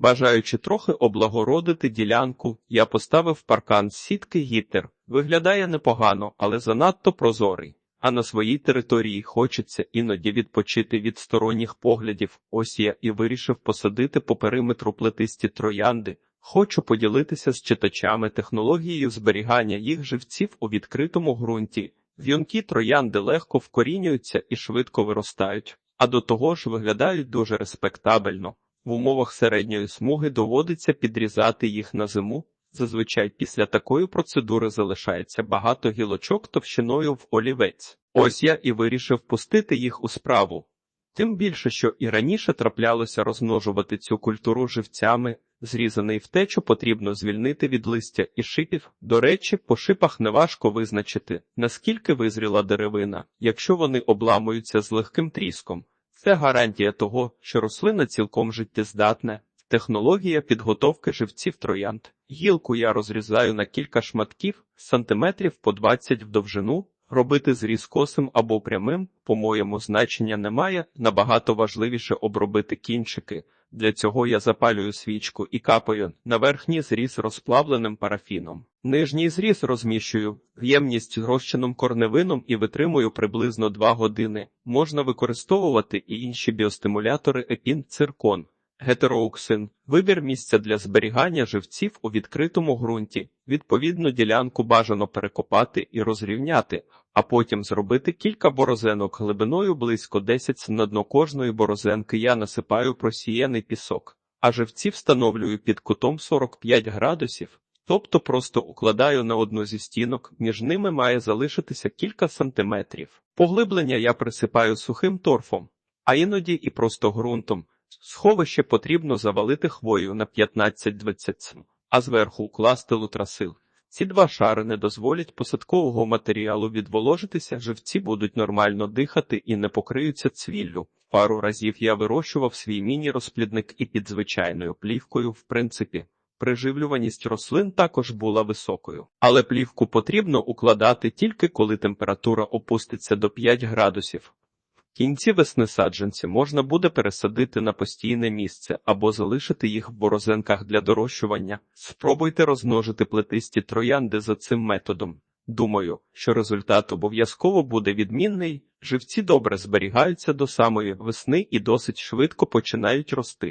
Бажаючи трохи облагородити ділянку, я поставив паркан з сітки гітер. Виглядає непогано, але занадто прозорий. А на своїй території хочеться іноді відпочити від сторонніх поглядів. Ось я і вирішив посадити по периметру плетисті троянди. Хочу поділитися з читачами технологією зберігання їх живців у відкритому ґрунті. В'юнкі троянди легко вкорінюються і швидко виростають, а до того ж виглядають дуже респектабельно. В умовах середньої смуги доводиться підрізати їх на зиму. Зазвичай після такої процедури залишається багато гілочок товщиною в олівець. Ось я і вирішив пустити їх у справу. Тим більше, що і раніше траплялося розмножувати цю культуру живцями, зрізаний втечу потрібно звільнити від листя і шипів. До речі, по шипах неважко визначити, наскільки визріла деревина, якщо вони обламуються з легким тріском. Це гарантія того, що рослина цілком життєздатна. Технологія підготовки живців троянд. Гілку я розрізаю на кілька шматків, сантиметрів по 20 в довжину. Робити зріз косим або прямим, по-моєму, значення немає. Набагато важливіше обробити кінчики. Для цього я запалюю свічку і капаю на верхній зріз розплавленим парафіном. Нижній зріз розміщую ємність розчином корневином і витримую приблизно 2 години. Можна використовувати і інші біостимулятори епін циркон. Гетероуксин – вибір місця для зберігання живців у відкритому ґрунті. Відповідну ділянку бажано перекопати і розрівняти, а потім зробити кілька борозенок глибиною близько 10 см. на дно кожної борозенки я насипаю просіяний пісок, а живці встановлюю під кутом 45 градусів, тобто просто укладаю на одну зі стінок, між ними має залишитися кілька сантиметрів. Поглиблення я присипаю сухим торфом, а іноді і просто ґрунтом. Сховище потрібно завалити хвою на 15-20 см, а зверху укласти лутрасил. Ці два шари не дозволять посадкового матеріалу відволожитися, живці будуть нормально дихати і не покриються цвіллю. Пару разів я вирощував свій міні-розплідник і під звичайною плівкою, в принципі. Приживлюваність рослин також була високою, але плівку потрібно укладати тільки коли температура опуститься до 5 градусів. Кінці весни саджанці можна буде пересадити на постійне місце або залишити їх в борозенках для дорощування. Спробуйте розмножити плетисті троянди за цим методом. Думаю, що результат обов'язково буде відмінний. Живці добре зберігаються до самої весни і досить швидко починають рости.